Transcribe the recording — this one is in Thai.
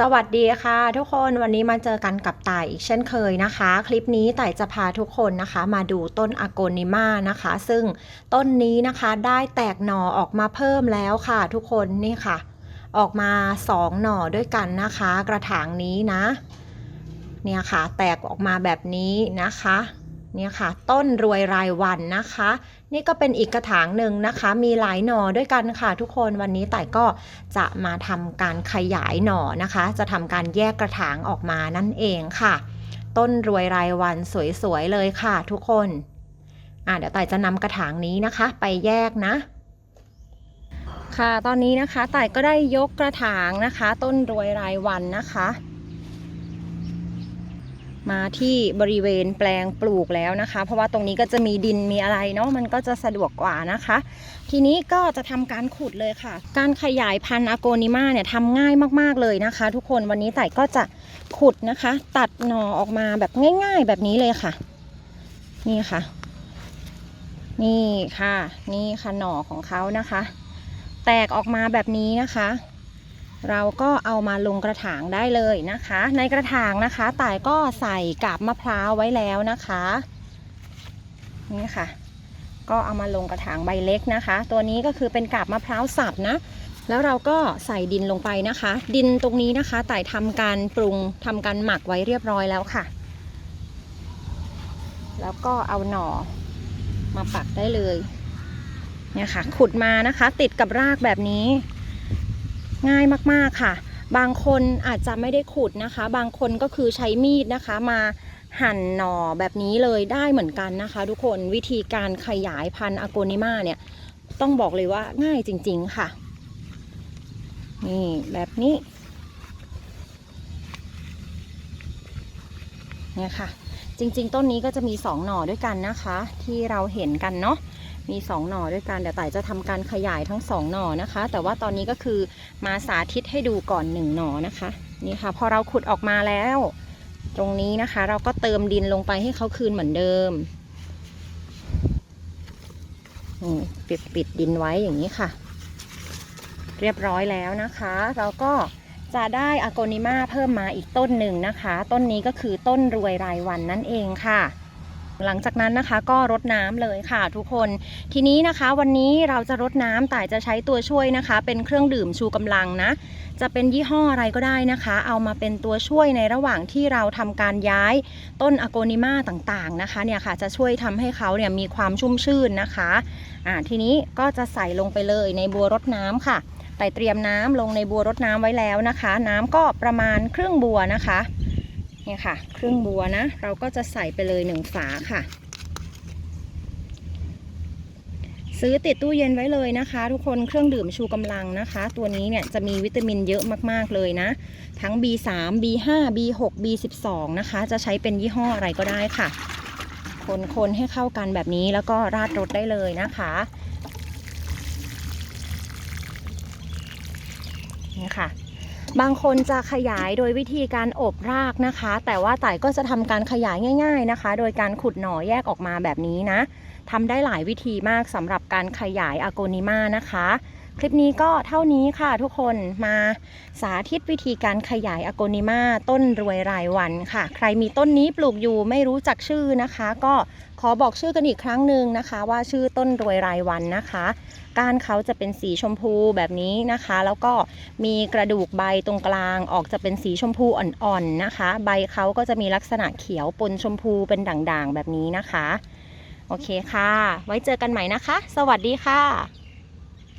สวัสดีค่ะทุกคนวันนี้มาเจอกันกับต่ายอีกเช่นเคยนะคะ คลิปนี้ต่ายจะพาทุกคนนะคะ มาดูต้นอโกนิมานะคะ ซึ่งต้นนี้นะคะได้แตกหน่อออกมาเพิ่มแล้วค่ะ ทุกคนนี่ค่ะ ออกมาสองหน่อด้วยกันนะคะ กระถางนี้นะ เนี่ยค่ะ แตกออกมาแบบนี้นะคะ เนี่ยค่ะ ต้นรวยรายวันนะคะ นี่ก็เป็นอีกกระถางหนึ่งนะคะ มีหลายหน่อด้วยกันค่ะ ทุกคนวันนี้แต่ก็จะมาทำการขยายหน่อนะคะ จะทำการแยกกระถางออกมานั่นเองค่ะ ต้นรวยรายวันสวยๆเลยค่ะ ทุกคนอะเดี๋ยวต่ายจะนำกระถางนี้นะคะ ไปแยกนะค่ะ ตอนนี้นะคะต่ายก็ได้ยกกระถางนะคะ ต้นรวยรายวันนะคะ มาที่บริเวณแปลงปลูกแล้วนะคะ เพราะว่าตรงนี้ก็จะมีดินมีอะไรเนาะมันก็จะสะดวกกว่านะคะ ทีนี้ก็จะทำการขุดเลยค่ะ การขยายพันธุ์อโกนิมาเนี่ยทำง่ายมากๆเลยนะคะ ทุกคนวันนี้ไต่ก็จะขุดนะคะ ตัดหน่อออกมาแบบง่าย ๆ แบบนี้เลยค่ะ นี่ค่ะ นี่ค่ะ นี่ค่ะหน่อของเขานะคะ แตกออกมาแบบนี้นะคะ เราก็เอามาลงกระถางได้เลยนะคะ ในกระถางนะคะต่ายก็ใส่กาบมะพร้าวไว้แล้วนะคะนี่ค่ะ ก็เอามาลงกระถางใบเล็กนะคะ ตัวนี้ก็คือเป็นกาบมะพร้าวสับนะแล้วเราก็ใส่ดินลงไปนะคะ ดินตรงนี้นะคะต่ายทำการปรุงทำการหมักไว้เรียบร้อยแล้วค่ะ แล้วก็เอาหน่อมาปักได้เลยเนี่ยค่ะ ขุดมานะคะ ติดกับรากแบบนี้ ง่ายมากๆค่ะ บางคนอาจจะไม่ได้ขุดนะคะ บางคนก็คือใช้มีดนะคะมาหั่นหน่อแบบนี้เลยได้เหมือนกันนะคะ ทุกคนวิธีการขยายพันธุ์อโกนิมาเนี่ยต้องบอกเลยว่าง่ายจริง ๆค่ะ นี่แบบนี้เนี่ยค่ะ จริง ๆ ต้นนี้ก็จะมีสองหน่อด้วยกันนะคะ ที่เราเห็นกันเนาะ มีสองหน่อด้วยกันเดี๋ยวต่ายจะทำการขยายทั้งสองหน่อนะคะ แต่ว่าตอนนี้ก็คือมาสาธิตให้ดูก่อนหนึ่งหน่อนะคะนี่ค่ะ พอเราขุดออกมาแล้ว ตรงนี้นะคะ เราก็เติมดินลงไปให้เขาคืนเหมือนเดิมนี่ปิดปิดดินไว้อย่างนี้ค่ะ เรียบร้อยแล้วนะคะ เราก็จะได้อโกนิมาเพิ่มมาอีกต้นหนึ่งนะคะ ต้นนี้ก็คือต้นรวยรายวันนั่นเองค่ะ หลังจากนั้นนะคะก็รดน้ำเลยค่ะทุกคนทีนี้นะคะวันนี้เราจะรดน้ำแต่จะใช้ตัวช่วยนะคะ เป็นเครื่องดื่มชูกำลังนะจะเป็นยี่ห้ออะไรก็ได้นะคะ เอามาเป็นตัวช่วยในระหว่างที่เราทำการย้ายต้นอโกนิมาต่างๆนะคะเนี่ยค่ะจะช่วยทำให้เขาเนี่ยมีความชุ่มชื่นนะคะอ่าทีนี้ก็จะใส่ลงไปเลยในบัวรดน้ำค่ะไต่เตรียมน้ำลงในบัวรดน้ำไว้แล้วนะคะ น้ำก็ประมาณครึ่งบัวนะคะ เนี่ยค่ะ ครึ่งบัวนะ เราก็จะใส่ไปเลยหนึ่งฝาค่ะ ซื้อติดตู้เย็นไว้เลยนะคะ ทุกคนเครื่องดื่มชูกำลังนะคะ ตัวนี้เนี่ยจะมีวิตามินเยอะมากๆเลยนะ ทั้ง B3 B5 B6 B12 นะคะ จะใช้เป็นยี่ห้ออะไรก็ได้ค่ะ คนๆให้เข้ากันแบบนี้แล้วก็ราดรสได้เลยนะคะนี่ค่ะ บางคนจะขยายโดยวิธีการอบรากนะคะ แต่ว่าต่ายก็จะทำการขยายง่าย ๆนะคะ โดยการขุดหน่อแยกออกมาแบบนี้นะทำได้หลายวิธีมากสำหรับการขยายอโกนิมานะคะ คลิปนี้ก็เท่านี้ค่ะทุกคนมาสาธิตวิธีการขยายอโกนิมาต้นรวยรายวันค่ะ ใครมีต้นนี้ปลูกอยู่ไม่รู้จักชื่อนะคะ ก็ขอบอกชื่อกันอีกครั้งหนึ่งนะคะ ว่าชื่อต้นรวยรายวันนะคะก้านเขาจะเป็นสีชมพูแบบนี้นะคะ แล้วก็มีกระดูกใบตรงกลางออกจะเป็นสีชมพูอ่อนๆนะคะ ใบเขาก็จะมีลักษณะเขียวปนชมพูเป็นด่างๆแบบนี้นะคะ โอเคค่ะ ไว้เจอกันใหม่นะคะ สวัสดีค่ะ